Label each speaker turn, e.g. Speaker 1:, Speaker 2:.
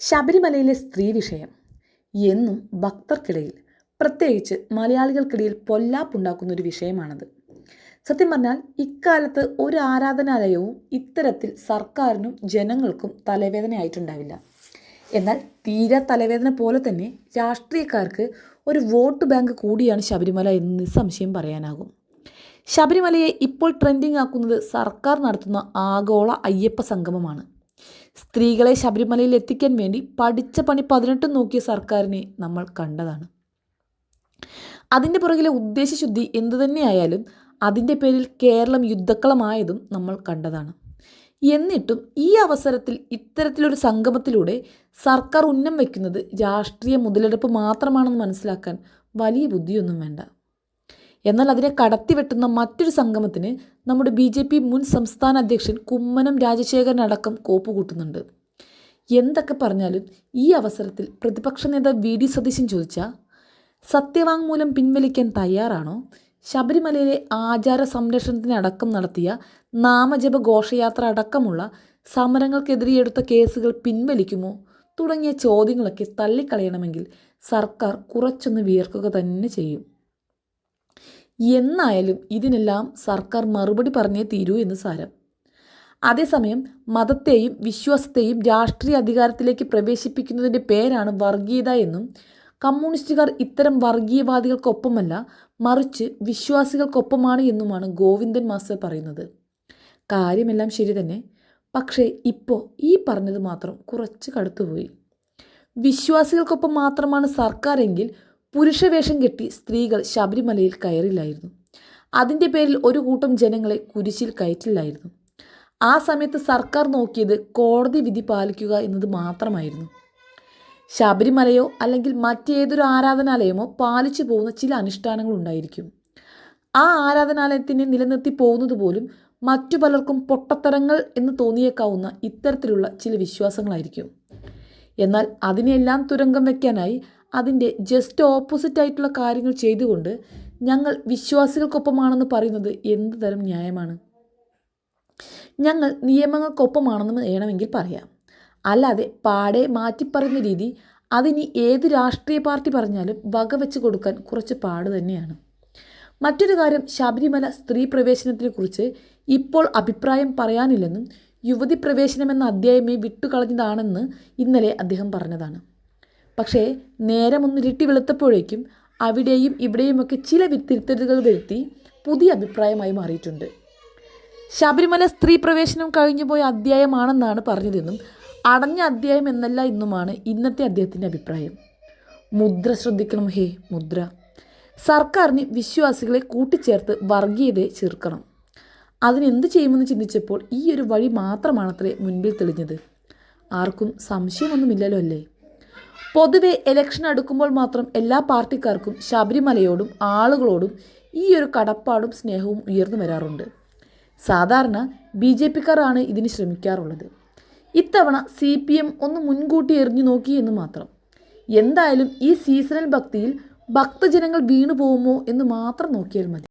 Speaker 1: ശബരിമലയിലെ സ്ത്രീ വിഷയം. എന്നും ഭക്തർക്കിടയിൽ പ്രത്യേകിച്ച് മലയാളികൾക്കിടയിൽ പൊല്ലാപ്പുണ്ടാക്കുന്ന ഒരു വിഷയമാണത്. സത്യം പറഞ്ഞാൽ ഇക്കാലത്ത് ഒരു ആരാധനാലയവും ഇത്തരത്തിൽ സർക്കാരിനും ജനങ്ങൾക്കും തലവേദനയായിട്ടുണ്ടാവില്ല. എന്നാൽ തീരെ തലവേദന പോലെ തന്നെ രാഷ്ട്രീയക്കാർക്ക് ഒരു വോട്ട് ബാങ്ക് കൂടിയാണ് ശബരിമല എന്ന് നിസ്സംശയം പറയാനാകും. ശബരിമലയെ ഇപ്പോൾ ട്രെൻഡിംഗ് ആക്കുന്നത് സർക്കാർ നടത്തുന്ന ആഗോള അയ്യപ്പ സംഗമമാണ്. സ്ത്രീകളെ ശബരിമലയിൽ എത്തിക്കാൻ വേണ്ടി പഠിച്ച പണി പതിനെട്ടും നോക്കിയ സർക്കാരിനെ നമ്മൾ കണ്ടതാണ്. അതിന്റെ പുറകിലെ ഉദ്ദേശശുദ്ധി എന്തു തന്നെയായാലും അതിന്റെ പേരിൽ കേരളം യുദ്ധക്കളമായതും നമ്മൾ കണ്ടതാണ്. എന്നിട്ടും ഈ അവസരത്തിൽ ഇത്തരത്തിലൊരു സംഗമത്തിലൂടെ സർക്കാർ ഉന്നം വയ്ക്കുന്നത് രാഷ്ട്രീയ മുതലെടുപ്പ് മാത്രമാണെന്ന് മനസ്സിലാക്കാൻ വലിയ ബുദ്ധിയൊന്നും വേണ്ട. എന്നാൽ അതിനെ കടത്തിവെട്ടുന്ന മറ്റൊരു സംഗമത്തിന് നമ്മുടെ ബി ജെ പി മുൻ സംസ്ഥാന അധ്യക്ഷൻ കുമ്മനം രാജശേഖരൻ അടക്കം കോപ്പുകൂട്ടുന്നുണ്ട് എന്തൊക്കെ പറഞ്ഞാലും ഈ അവസരത്തിൽ പ്രതിപക്ഷ നേതാവ് വി ഡി സതീശൻ ചോദിച്ച സത്യവാങ്മൂലം പിൻവലിക്കാൻ തയ്യാറാണോ? ശബരിമലയിലെ ആചാര സംരക്ഷണത്തിന് അടക്കം നടത്തിയ നാമജപ ഘോഷയാത്ര അടക്കമുള്ള സമരങ്ങൾക്കെതിരെ എടുത്ത കേസുകൾ പിൻവലിക്കുമോ? തുടങ്ങിയ ചോദ്യങ്ങളൊക്കെ തള്ളിക്കളയണമെങ്കിൽ സർക്കാർ കുറച്ചൊന്ന് വിയർക്കുക തന്നെ ചെയ്യും. എന്നായാലും ഇതിനെല്ലാം സർക്കാർ മറുപടി പറഞ്ഞേ തീരൂ എന്ന് സാരം. അതേസമയം മതത്തെയും വിശ്വാസത്തെയും രാഷ്ട്രീയ അധികാരത്തിലേക്ക് പ്രവേശിപ്പിക്കുന്നതിന്റെ പേരാണ് വർഗീയത എന്നും കമ്മ്യൂണിസ്റ്റുകാർ ഇത്തരം വർഗീയവാദികൾക്കൊപ്പമല്ല മറിച്ച് വിശ്വാസികൾക്കൊപ്പമാണ് എന്നുമാണ് ഗോവിന്ദൻ മാസ്റ്റർ പറയുന്നത്. കാര്യമെല്ലാം ശരി തന്നെ. പക്ഷേ ഇപ്പോൾ ഈ പറഞ്ഞത് മാത്രം കുറച്ച് കടുത്തുപോയി. വിശ്വാസികൾക്കൊപ്പം മാത്രമാണ് സർക്കാരെങ്കിൽ പുരുഷവേഷം കെട്ടി സ്ത്രീകൾ ശബരിമലയിൽ കയറില്ലായിരുന്നു. അതിന്റെ പേരിൽ ഒരു കൂട്ടം ജനങ്ങളെ കുരിശിൽ കയറ്റില്ലായിരുന്നു. ആ സമയത്ത് സർക്കാർ നോക്കിയത് കോടതി വിധി പാലിക്കുക എന്നത് മാത്രമായിരുന്നു. ശബരിമലയോ അല്ലെങ്കിൽ മറ്റേതൊരു ആരാധനാലയമോ പാലിച്ചു പോകുന്ന ചില അനുഷ്ഠാനങ്ങൾ ഉണ്ടായിരിക്കും. ആ ആരാധനാലയത്തിനെ നിലനിർത്തി പോകുന്നത് പോലും മറ്റു പലർക്കും പൊട്ടത്തരങ്ങൾ എന്ന് തോന്നിയേക്കാവുന്ന ഇത്തരത്തിലുള്ള ചില വിശ്വാസങ്ങളായിരിക്കും. എന്നാൽ അതിനെല്ലാം തുരങ്കം വയ്ക്കാനായി അതിന്റെ ജസ്റ്റ് ഓപ്പോസിറ്റ് ആയിട്ടുള്ള കാര്യങ്ങൾ ചെയ്തുകൊണ്ട് ഞങ്ങൾ വിശ്വാസികൾക്കൊപ്പമാണെന്ന് പറയുന്നത് എന്ത് തരം ന്യായമാണ്? ഞങ്ങൾ നിയമങ്ങൾക്കൊപ്പമാണെന്ന് വേണമെങ്കിൽ പറയാം. അല്ലാതെ പാടെ മാറ്റിപ്പറയുന്ന രീതി അതിനി ഏത് രാഷ്ട്രീയ പാർട്ടി പറഞ്ഞാലും വകവെച്ച് കൊടുക്കാൻ കുറച്ച് പാട് തന്നെയാണ്. മറ്റൊരു കാര്യം ശബരിമല സ്ത്രീ പ്രവേശനത്തിനെക്കുറിച്ച് ഇപ്പോൾ അഭിപ്രായം പറയാനില്ലെന്നും യുവതി പ്രവേശനമെന്ന അധ്യായമേ വിട്ടുകളഞ്ഞതാണെന്ന് ഇന്നലെ അദ്ദേഹം പറഞ്ഞതാണ്. പക്ഷേ നേരമൊന്നിരുട്ടി വെളുത്തപ്പോഴേക്കും അവിടെയും ഇവിടെയുമൊക്കെ ചില വിത്തിരുത്തലുകൾ വരുത്തി പുതിയ അഭിപ്രായമായി മാറിയിട്ടുണ്ട്. ശബരിമല സ്ത്രീ പ്രവേശനം കഴിഞ്ഞുപോയ അധ്യായമാണെന്നാണ് പറഞ്ഞതെന്നും അടഞ്ഞ അധ്യായം എന്നല്ല എന്നുമാണ് ഇന്നത്തെ അദ്ദേഹത്തിന്റെ അഭിപ്രായം. മുദ്ര ശ്രദ്ധിക്കണം ഹേ മുദ്ര. സർക്കാരിന് വിശ്വാസികളെ കൂട്ടിച്ചേർത്ത് വർഗീയതയെ ചേർക്കണം അതിനെന്ത് ചെയ്യുമെന്ന് ചിന്തിച്ചപ്പോൾ ഈ ഒരു വഴി മാത്രമാണത്രേ മുൻപിൽ തെളിഞ്ഞത്. ആർക്കും സംശയമൊന്നുമില്ലല്ലോ അല്ലേ? പൊതുവെ ഇലക്ഷൻ അടുക്കുമ്പോൾ മാത്രം എല്ലാ പാർട്ടിക്കാർക്കും ശബരിമലയോടും ആളുകളോടും ഈ ഒരു കടപ്പാടും സ്നേഹവും ഉയർന്നു വരാറുണ്ട്. സാധാരണ ബി ജെ പിക്കാരാണ് ഇതിന് ശ്രമിക്കാറുള്ളത്. ഇത്തവണ സി പി എം ഒന്ന് മുൻകൂട്ടി എറിഞ്ഞു നോക്കി എന്ന് മാത്രം. എന്തായാലും ഈ സീസണൽ ഭക്തിയിൽ ഭക്തജനങ്ങൾ വീണു പോകുമോ എന്ന് മാത്രം നോക്കിയാൽ മതി.